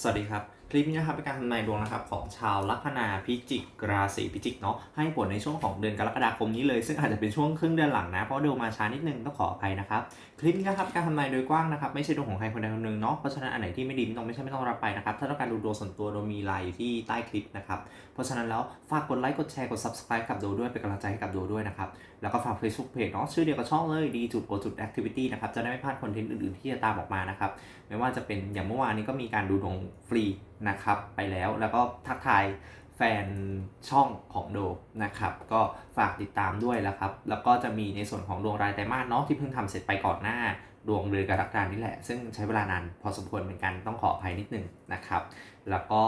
สวัสดีครับ คลิปนี้นะครับเป็นการทำนายดวงนะครับของชาวลัคนาพิจิกราศีพิจิกเนาะให้ผลในช่วงของเดือนกรกฎาคมนี้เลย ซึ่งอาจจะเป็นช่วงครึ่งเดือนหลังนะ เพราะดูมาช้านิดนึงต้องขออภัยนะครับ คลิปนี้นะครับการทำนายโดยกว้างนะครับไม่ใช่ดวงของใครคนใดคนหนึ่งเนาะเพราะฉะนั้นอันไหนที่ไม่ดีไม่ต้องไม่ใช่ไม่ต้องรับไปนะครับถ้าต้องการดูดวงส่วนตัวโดยมีไลน์อยู่ที่ใต้คลิปนะครับเพราะฉะนั้นแล้วฝากกดไลค์กดแชร์กด subscribe กับดูด้วยเป็นกำลังใจให้กับดูด้วยนะครับแล้วก็ฝาก Facebook Page เนาะชื่อเดียวกับช่องเลยดีจุดโอจุด activity นะครับจะได้ไม่พลาดคอนเทนต์อื่นๆที่จะตามออกมานะครับไม่ว่าจะเป็นอย่างเมื่อวานนี้ก็มีการดูดวงฟรีนะครับไปแล้วแล้วก็ทักทายแฟนช่องของโดนะครับ ก็ฝากติดตามด้วยแล้วครับ แล้วก็จะมีในส่วนของดวงรายไตรมาสเนาะที่เพิ่งทำเสร็จไปก่อนหน้า ดวงเดือนกรกฎานี่แหละ ซึ่งใช้เวลานานพอสมควรเหมือนกันต้องขออภัยนิดนึงนะครับ แล้วก็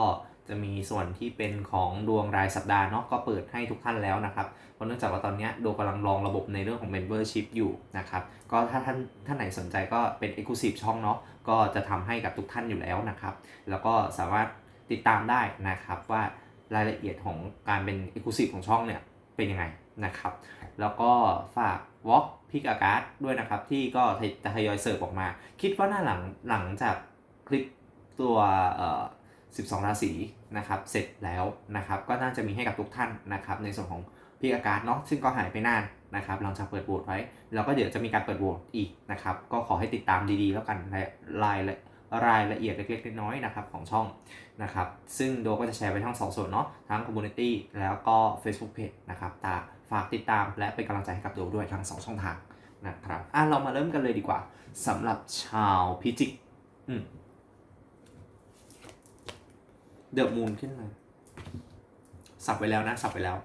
จะมีส่วนที่เป็นของดวงรายสัปดาห์เนาะก็เปิดให้ทุกท่านแล้วนะครับเพราะเนื่องจากว่าตอนนี้ยโดกำลังลองระบบในเรื่องของ Membership อยู่นะครับก็ถ้าท่านท่านไหนสนใจก็เป็น Exclusive ช่องเนาะก็จะทำให้กับทุกท่านอยู่แล้วนะครับ แล้วก็สามารถติดตามได้นะครับว่ารายละเอียดของการเป็น Exclusive ของช่องเนี่ยเป็นยังไงนะครับแล้วก็ฝาก Walk พิกอากาศด้วยนะครับที่ก็จะทยอยเสิร์ฟออกมา คิดว่าหน้าหลังหลังจากคลิปตัวเอ่อ 12 ราศีนะครับเสร็จแล้วนะครับก็น่าจะมีให้กับทุกท่านนะครับในส่วนของพิกอากาศเนาะซึ่งก็หายไปนานนะครับหลังจากเปิดโหวตไว้แล้วก็เดี๋ยวจะมีการเปิดโหวตอีกนะครับก็ขอให้ติดตามดีๆ แล้วกันรายรายละรายละเอียดเล็กๆน้อยๆนะครับของช่องนะครับซึ่งโดก็จะแชร์ไว้ทั้งสองส่วนเนาะทั้ง Community แล้วก็ Facebook Page นะครับตาฝากติดตามและเป็นกำลังใจให้กับโดด้วยทั้งสองช่องทางนะครับอะเรามาเริ่มกันเลยดีกว่าสำหรับชาวพิจิกอืม เดอะมูนขึ้นมา สับไปแล้วนะ สับไปแล้ว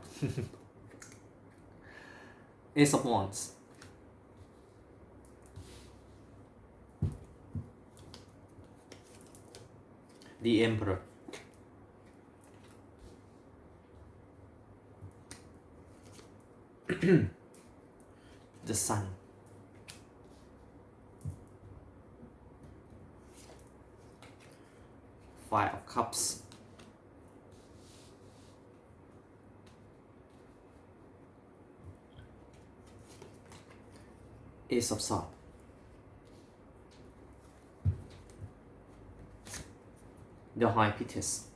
เอส of Wands ดีเอ็มพรเดอะซันไฟ v e of Cups Ace of Swords. The High Priestess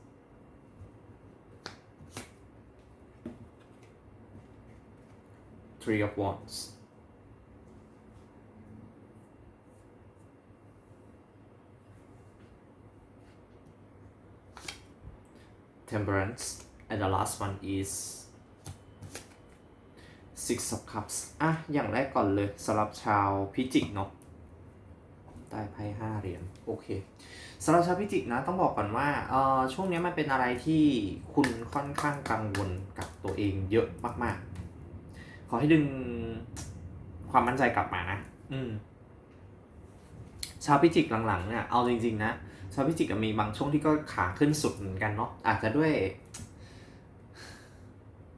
Three of Wands. Temperance. And the last one is Six of Cups อะ อย่างแรกก่อนเลยสำหรับชาวพิจิกเนาะใต้ไพ่ห้าเหรียญโอเคสำหรับชาวพิจิกนะต้องบอกก่อนว่าเอ่อช่วงนี้มันเป็นอะไรที่คุณค่อนข้างกังวลกับตัวเองเยอะมาก ๆ ขอให้ดึงความมั่นใจกลับมานะ อืมชาวพิจิกหลังๆเนี่ยเอาจริงๆนะชาวพิจิกมีบางช่วงที่ก็ขาขึ้นสุดเหมือนกันเนาะอาจจะด้วย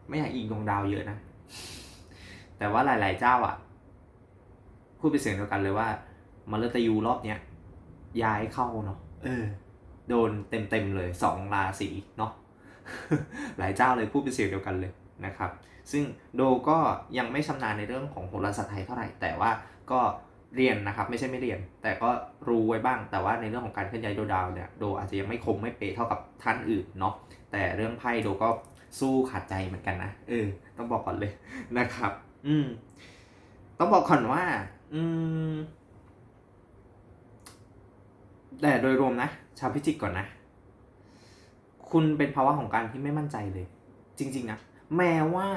ไม่อยากอิงดวงดาวเยอะนะ แต่ว่าหลาย ๆ เจ้าอะพูดเป็นเสียงเดียวกันเลยว่ามาเลตยูรอบเนี้ยย้ายเข้าเนาะเออ โดนเต็ม ๆ เลยสองราศีเนาะหลายเจ้าเลยพูดเป็นเสียงเดียวกันเลยนะครับ ซึ่งโดก็ยังไม่ชำนาญในเรื่องของโหราศาสตร์ไทยเท่าไหร่ แต่ว่าก็เรียนนะครับ ไม่ใช่ไม่เรียน แต่ก็รู้ไว้บ้าง แต่ว่าในเรื่องของการเคลื่อนย้ายโดดาวเนี่ยโดอาจจะยังไม่คมไม่เป๊ะเท่ากับท่านอื่นเนาะแต่เรื่องไพ่โดก็สู้ขาดใจเหมือนกันนะเออต้องบอกก่อนเลยนะครับ อืม ต้องบอกก่อนว่า อืม แต่โดยรวมนะ ชาวพิจิกก่อนนะ คุณเป็นภาวะของการที่ไม่มั่นใจเลย จริง ๆ นะ แม้ว่า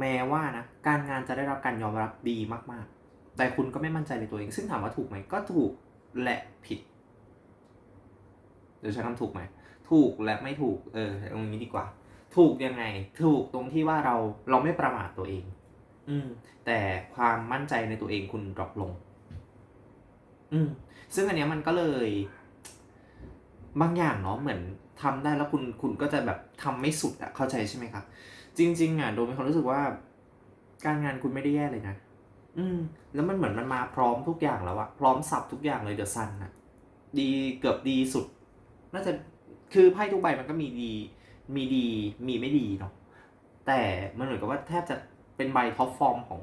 แม้ว่านะ การงานจะได้รับการยอมรับดีมาก ๆ แต่คุณก็ไม่มั่นใจในตัวเอง ซึ่งถามว่าถูกไหม ก็ถูกและผิด เดี๋ยวใช้คำถูกไหม ถูกและไม่ถูก เออตรงนี้ดีกว่า ถูกยังไง ถูกตรงที่ว่าเรา เราไม่ประมาทตัวเอง อืม แต่ความมั่นใจในตัวเองคุณดรอปลง อืม ซึ่งอันเนี้ยมันก็เลย บางอย่างเนาะเหมือนทำได้แล้วคุณคุณก็จะแบบทำไม่สุดอะเข้าใจใช่ไหมครับ จริง ๆอะโดมีความรู้สึกว่า การงานคุณไม่ได้แย่เลยนะอืม แล้วมันเหมือนมันมาพร้อมทุกอย่างแล้วอะพร้อมสับทุกอย่างเลยเดอะซันอะดีเกือบดีสุด น่าจะคือไพ่ทุกใบมันก็มีดี มีดีมีไม่ดีเนาะแต่มันเหมือนกับว่าแทบจะ เป็นใบท็อปฟอร์มของ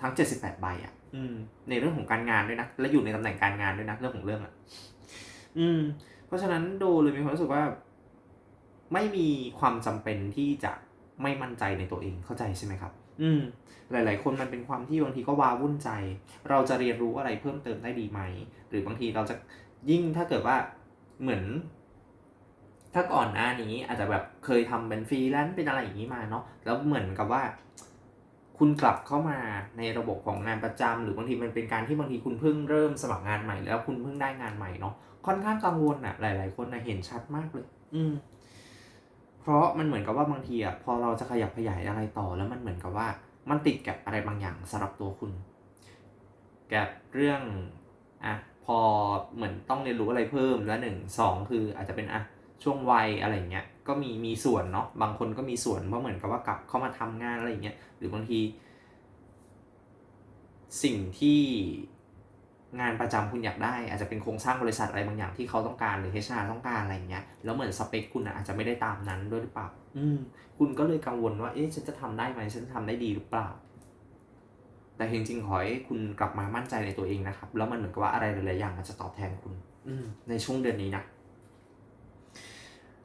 ทั้ง 78 ใบอะอืมในเรื่องของการงานด้วยนะ และอยู่ในตำแหน่งการงานด้วยนะเรื่องของเรื่องอะอืม เพราะฉะนั้นดูเลยมีความรู้สึกว่า ไม่มีความจำเป็นที่จะไม่มั่นใจในตัวเองเข้าใจใช่ไหมครับ อืม หลาย ๆ คนมันเป็นความที่บางทีก็ว้าวุ่นใจ เราจะเรียนรู้อะไรเพิ่มเติมได้ดีไหม หรือบางทีเราจะยิ่งถ้าเกิดว่าเหมือน ถ้าก่อนหน้านี้อาจจะแบบเคยทำเป็นฟรีแลนซ์เป็นอะไรอย่างนี้มาเนาะแล้วเหมือนกับว่า คุณกลับเข้ามาในระบบของงานประจำหรือบางทีมันเป็นการที่บางทีคุณเพิ่งเริ่มสมัครงานใหม่ แล้วคุณเพิ่งได้งานใหม่เนาะค่อนข้างกังวลอะหลาย ๆ คนนะเห็นชัดมากเลย อืม เพราะมันเหมือนกับว่าบางทีอะพอเราจะขยับขยายอะไรต่อ แล้วมันเหมือนกับว่า มันติดกับอะไรบางอย่างสำหรับตัวคุณกับเรื่องอะพอเหมือนต้องเรียนรู้อะไรเพิ่มแล้วหนึ่งสองคืออาจจะเป็นอะช่วงวัยอะไรเงี้ย ก็มีมีส่วนเนาะบางคนก็มีส่วนเพราะเหมือนกับว่ากลับเข้ามาทำงานอะไรเงี้ยหรือบางที สิ่งที่งานประจำคุณอยากได้ อาจจะเป็นโครงสร้างบริษัทอะไรบางอย่างที่เขาต้องการหรือ HR ต้องการอะไรเงี้ยแล้วเหมือนสเปคคุณอาจจะไม่ได้ตามนั้นด้วยหรือเปล่า อืม คุณก็เลยกังวลว่าเอ๊ะฉันจะทำได้ไหมฉันจะทำได้ดีหรือเปล่า แต่จริงๆขอให้คุณกลับมามั่นใจในตัวเองนะครับ แล้วมันเหมือนกับว่าอะไรหลายๆอย่างมันจะตอบแทนคุณ อืมในช่วงเดือนนี้นะ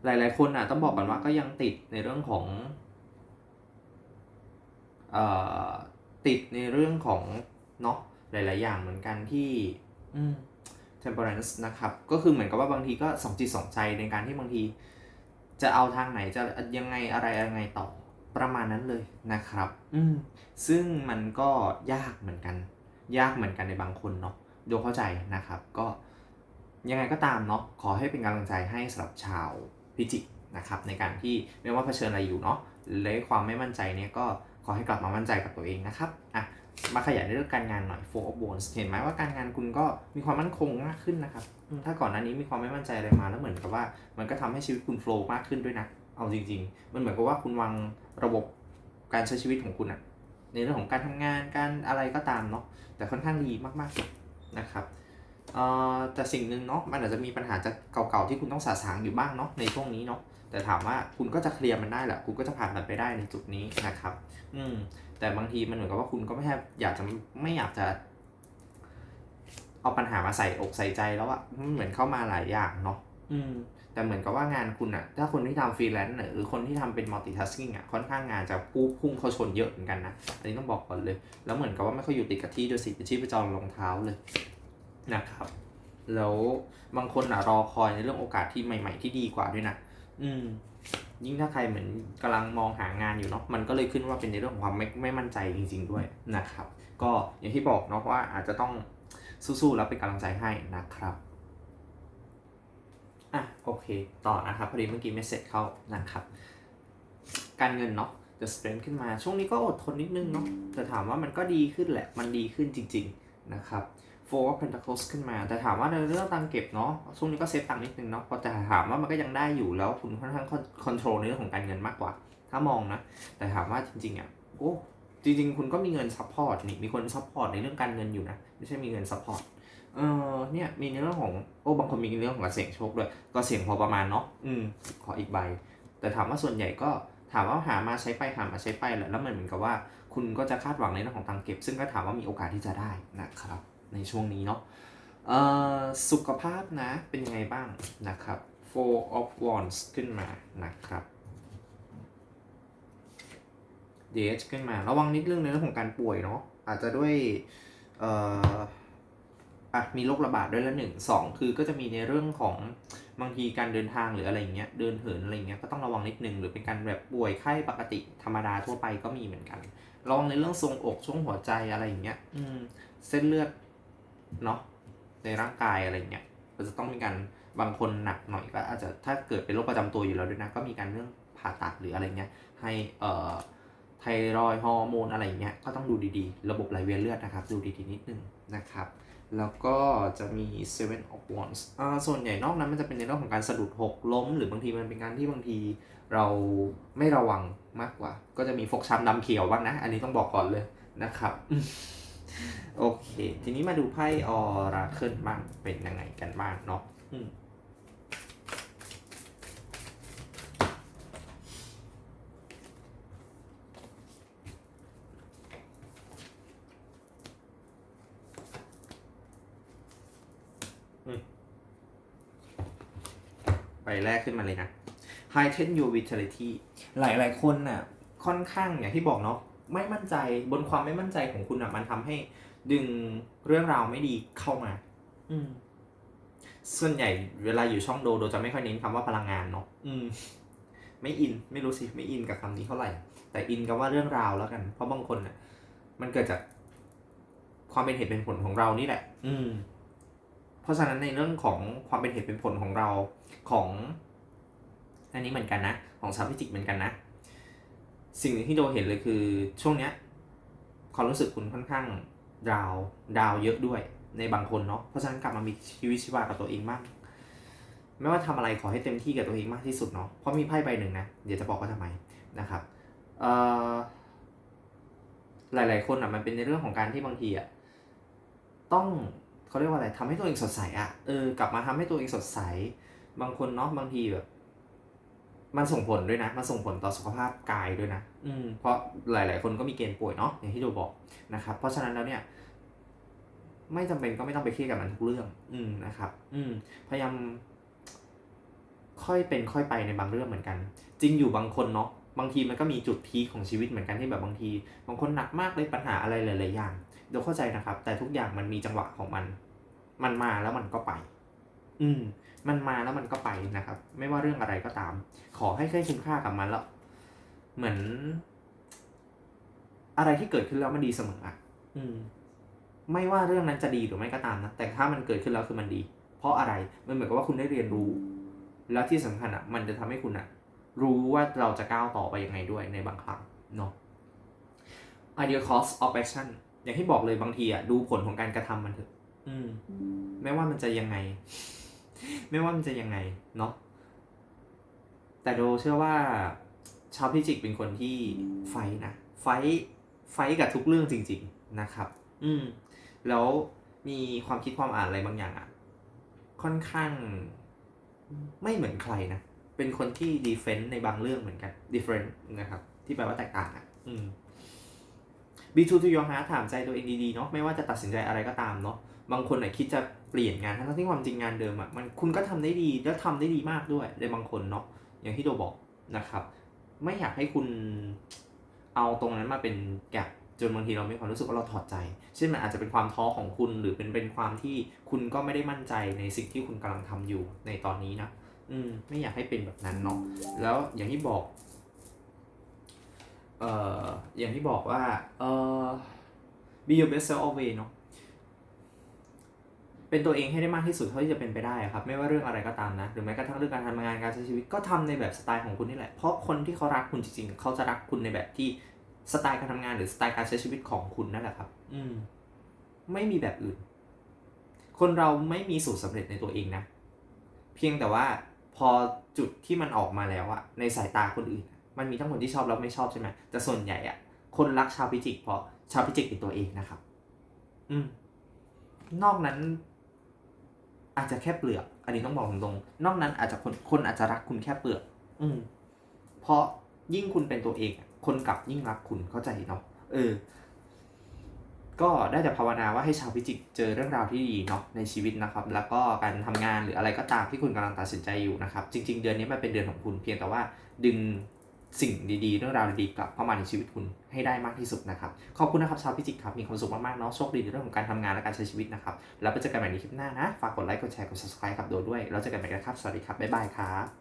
หลายๆคนอะต้องบอกก่อนว่าก็ยังติดในเรื่องของเอ่อติดในเรื่องของเนาะหลาย ๆ อย่างเหมือนกันที่อืม temperance นะครับ ก็คือเหมือนกับว่าบางทีก็สองจิตสองใจในการที่บางที จะเอาทางไหนจะยังไงอะไรยังไงต่อประมาณนั้นเลยนะครับ อืมซึ่งมันก็ยากเหมือนกัน ยากเหมือนกันในบางคนเนาะโดเข้าใจนะครับ ก็ยังไงก็ตามเนาะขอให้เป็นกำลังใจให้สำหรับชาว พิจิกนะครับในการที่ไม่ว่าเผชิญอะไรอยู่เนาะและความไม่มั่นใจเนี่ยก็ขอให้กลับมามั่นใจกับตัวเองนะครับอะมาขยายในเรื่องการงานหน่อย four of wands เห็นไหมว่าการงานคุณก็มีความมั่นคงมากขึ้นนะครับ ถ้าก่อนหน้านี้มีความไม่มั่นใจอะไรมาแล้วเหมือนกับว่า มันก็ทำให้ชีวิตคุณโฟล์มากขึ้นด้วยนะ เอาจริง ๆ มันเหมือนกับว่าคุณวางระบบการใช้ชีวิตของคุณอะในเรื่องของการทำงานการอะไรก็ตามเนาะแต่ค่อนข้างดีมากๆนะครับ แต่สิ่งหนึ่งเนาะมันอาจจะมีปัญหาจากเก่าๆที่คุณต้องสาสางอยู่บ้างเนาะในช่วงนี้เนาะแต่ถามว่าคุณก็จะเคลียร์มันได้แหละคุณก็จะผ่านมันไปได้ในจุดนี้นะครับ อืมแต่บางทีมันเหมือนกับว่าคุณก็ไม่แค่อยากจะไม่อยากจะเอาปัญหามาใส่อกใส่ใจแล้วอะมันเหมือนเข้ามาหลายอย่างเนาะอืม แต่เหมือนกับว่างานคุณอะถ้าคนที่ทำฟรีแลนซ์หรือคนที่ทำเป็นมัลติทัสกิ้งอะค่อนข้างงานจะพุ่งพุ่งเข้าชนเยอะเหมือนกันนะ อันนี้ต้องบอกก่อนเลย แล้วเหมือนกับว่าไม่ค่อยอยู่ติดกับที่ด้วยสิชีพจรรองเท้าเลย นะครับ แล้วบางคนอะรอคอยในเรื่องโอกาสที่ใหม่ ๆ ที่ดีกว่าด้วยนะอืม ยิ่งถ้าใครเหมือนกำลังมองหางานอยู่เนาะมันก็เลยขึ้นว่าเป็นในเรื่องของความไม่ไม่มั่นใจจริง ๆ ด้วยนะครับ ก็อย่างที่บอกเนาะว่าอาจจะต้องสู้ๆแล้วเป็นกำลังใจให้นะครับอะโอเค ต่อนะครับพอดีเมื่อกี้ไม่เสร็จเข้านะครับ การเงินเนาะ The Strength ขึ้นมาช่วงนี้ก็อดทนนิดนึงเนาะแต่ถามว่ามันก็ดีขึ้นแหละมันดีขึ้นจริง ๆนะครับ Four of Pentacles ขึ้นมา แต่ถามว่าในเรื่องตังเก็บเนาะช่วงนี้ก็เซฟตังนิดนึงเนาะแต่ถามว่ามันก็ยังได้อยู่แล้วคุณค่อนข้างคอนโทรลในเรื่องของการเงินมากกว่า ถ้ามองนะ แต่ถามว่าจริงๆอะโอ้จริง ๆ คุณก็มีเงินซัพพอร์ตนี่มีคนซัพพอร์ตในเรื่องการเงินอยู่นะไม่ใช่มีเงินซัพพอร์ตเออเนี่ยมีในเรื่องของโอ้บางคนมีในเรื่องของการเสี่ยงโชคด้วย ก็เสี่ยงพอประมาณเนาะอืมขออีกใบ แต่ถามว่าส่วนใหญ่ก็ถามว่าหามาใช้ไปหามาใช้ไปแหละแล้วมันเหมือนกับว่า คุณก็จะคาดหวังในเรื่องของตังเก็บ ซึ่งก็ถามว่ามีโอกาสที่จะได้นะครับ ในช่วงนี้เนาะสุขภาพนะเป็นยังไงบ้างนะครับ four of wands ขึ้นมานะครับ DH ขึ้นมา ระวังนิดเรื่องในเรื่องของการป่วยเนาะอาจจะด้วยอะมีโรคระบาดด้วยล้วหนึ่งสองคือก็จะมีในเรื่องของบางทีการเดินทางหรืออะไรเงี้ยเดินเหินอะไรเงี้ยก็ต้องระวังนิดนึงหรือเป็นการแบบป่วยไข้ปกติธรรมดาทั่วไปก็มีเหมือนกันระวังในเรื่องทรงอกช่วงหัวใจอะไรอย่างเงี้ยอืมเส้นเลือด เนาะในร่างกายอะไรเงี้ยก็จะต้องมีการบางคนหนักหน่อยก็อาจจะถ้าเกิดเป็นโรคประจำตัวอยู่แล้วด้วยนะก็มีการเรื่องผ่าตัดหรืออะไรเงี้ยให้เอ่อไทรอยฮอร์โมนอะไรเงี้ยก็ต้องดูดีๆ ระบบไหลเวียนเลือดนะครับ ดูดีๆนิดนึงนะครับ แล้วก็จะมี seven of wands อ่าส่วนใหญ่นอกนั้นมันจะเป็นในเรื่องของการสะดุดหกล้ม หรือบางทีมันเป็นการที่บางทีเราไม่ระวังมากกว่า ก็จะมีฟกช้ำดำเขียวบ้างนะ อันนี้ต้องบอกก่อนเลยนะครับ โอเค ทีนี้มาดูไพ่ออราเคิลบ้างเป็นยังไงกันบ้างเนาะอืมใบแรกขึ้นมาเลยนะ heighten your vitality หลายหลายๆคนน่ะ ค่อนข้างอย่างที่บอกเนาะ ไม่มั่นใจบนความไม่มั่นใจของคุณอะมันทำให้ดึงเรื่องราวไม่ดีเข้ามา อืมส่วนใหญ่เวลาอยู่ช่องโดโดจะไม่ค่อยเน้นคำว่าพลังงานเนาะอืม ไม่อินไม่รู้สิไม่อินกับคำนี้เท่าไหร่ แต่อินกับว่าเรื่องราวแล้วกัน เพราะบางคนน่ะมันเกิดจากความเป็นเหตุเป็นผลของเรานี่แหละ อืม เพราะฉะนั้นในเรื่องของความเป็นเหตุเป็นผลของเราของ อันนี้เหมือนกันนะ ของชาวพิจิกเหมือนกันนะ สิ่งหนึ่งที่โดเห็นเลยคือช่วงเนี้ยความรู้สึกคุณค่อนข้างดาวดาวเยอะด้วยในบางคนเนาะเพราะฉะนั้นกลับมามีชีวิตชีวากับตัวเองมาก ไม่ว่าทำอะไรขอให้เต็มที่กับตัวเองมากที่สุดเนาะเพราะมีไพ่ใบหนึ่งนะเดี๋ยวจะบอกว่าทำไมนะครับเอ่อหลายคนอะมันเป็นในเรื่องของการที่บางทีอะต้องเขาเรียกว่าอะไรทำให้ตัวเองสดใสอะเออกลับมาทำให้ตัวเองสดใส บางคนเนาะบางทีแบบ มันส่งผลด้วยนะ มันส่งผลต่อสุขภาพกายด้วยนะ อืม เพราะหลาย ๆ คนก็มีเกณฑ์ป่วยเนาะ อย่างที่โดบอกนะครับ เพราะฉะนั้นแล้วเนี่ย ไม่จำเป็นก็ไม่ต้องไปเครียดกับมันทุกเรื่อง อืม นะครับ อืม พยายามค่อยเป็นค่อยไปในบางเรื่องเหมือนกัน จริงอยู่บางคนเนาะ บางทีมันก็มีจุดพีคของชีวิตเหมือนกันที่แบบบางที บางคนหนักมากเลยปัญหาอะไรหลาย ๆ อย่างโดยเข้าใจนะครับ แต่ทุกอย่างมันมีจังหวะของมัน มันมาแล้วมันก็ไป อืม มันมาแล้วมันก็ไปนะครับ ไม่ว่าเรื่องอะไรก็ตาม ขอให้ให้คุณค่ากับมันแล้ว เหมือน อะไรที่เกิดขึ้นแล้วมันดีเสมออะอืม ไม่ว่าเรื่องนั้นจะดีหรือไม่ก็ตามนะแต่ถ้ามันเกิดขึ้นแล้วคือมันดี เพราะอะไรมันเหมือนกับว่าคุณได้เรียนรู้ แล้วที่สำคัญอะ มันจะทำให้คุณอะ รู้ว่าเราจะก้าวต่อไปยังไงด้วยในบางครั้งเนาะ ideal cost of action อย่างที่บอกเลยบางทีอะดูผลของการกระทำมันเถอะ อืมไม่ว่ามันจะยังไง ไม่ว่ามันจะยังไงเนาะแต่โดเชื่อว่าชาวพิจิกเป็นคนที่ไฟท์นะไฟท์ไฟท์กับทุกเรื่องจริง ๆนะครับ อืม แล้วมีความคิดความอ่านอะไรบางอย่างอะค่อนข้างไม่เหมือนใครนะ เป็นคนที่ดีเฟนต์ในบางเรื่องเหมือนกัน different นะครับ ที่แปลว่าแตกต่างอะอืม be true to your heart ถามใจตัวเองดีๆเนาะ ไม่ว่าจะตัดสินใจอะไรก็ตามเนาะ บางคนน่ะคิดจะเปลี่ยนงานทั้งที่ความจริงงานเดิมอะมันคุณก็ทำได้ดีแล้วทำได้ดีมากด้วยในบางคนเนาะอย่างที่โดบอกนะครับ ไม่อยากให้คุณเอาตรงนั้นมาเป็นแกลบจนบางทีเรามีความรู้สึกว่าเราถอดใจ เช่นมันอาจจะเป็นความท้อของคุณ หรือเป็นเป็นความที่คุณก็ไม่ได้มั่นใจในสิ่งที่คุณกำลังทำอยู่ในตอนนี้นะ อืม ไม่อยากให้เป็นแบบนั้นเนาะ แล้วอย่างที่บอก เอ่อ อย่างที่บอกว่า เอ่อ be your best self always เนาะ เป็นตัวเองให้ได้มากที่สุดเท่าที่จะเป็นไปได้อะครับ ไม่ว่าเรื่องอะไรก็ตามนะ หรือแม้กระทั่งเรื่องการทำงานการใช้ชีวิตก็ทำในแบบสไตล์ของคุณนี่แหละ เพราะคนที่เขารักคุณจริงๆ เขาจะรักคุณในแบบที่สไตล์การทำงานหรือสไตล์การใช้ชีวิตของคุณนั่นแหละครับ อืม ไม่มีแบบอื่น คนเราไม่มีสูตรสำเร็จในตัวเองนะ เพียงแต่ว่าพอจุดที่มันออกมาแล้วอะในสายตาคนอื่น มันมีทั้งคนที่ชอบแล้วไม่ชอบใช่ไหมแต่ส่วนใหญ่อะคนรักชาวพิจิกเพราะชาวพิจิกเป็นตัวเองนะครับ อืม นอกนั้น อาจจะแค่เปลือก อันนี้ต้องบอกตรงๆนอกนั้นอาจจะคนคนอาจจะรักคุณแค่เปลือก อืมเพราะยิ่งคุณเป็นตัวเอง คนกลับยิ่งรักคุณเข้าใจเนาะเออ ก็ได้แต่ภาวนาว่าให้ชาวพิจิกเจอเรื่องราวที่ดีเนาะในชีวิตนะครับ แล้วก็การทำงานหรืออะไรก็ตามที่คุณกำลังตัดสินใจอยู่นะครับ จริง ๆ เดือนนี้มันเป็นเดือนของคุณเพียงแต่ว่าดึง สิ่งดีๆเรื่องราวดีๆกลับเข้ามาในชีวิตคุณให้ได้มากที่สุดนะครับ ขอบคุณนะครับชาวพิจิกครับ มีความสุขมากๆเนาะโชคดีในเรื่องของการทำงานและการใช้ชีวิตนะครับ แล้วไปเจอกันใหม่ในคลิปหน้านะ ฝากกดไลค์กดแชร์กด subscribe ครับโดด้วยแล้วเจอกันใหม่นะครับสวัสดีครับบ๊ายบายครับ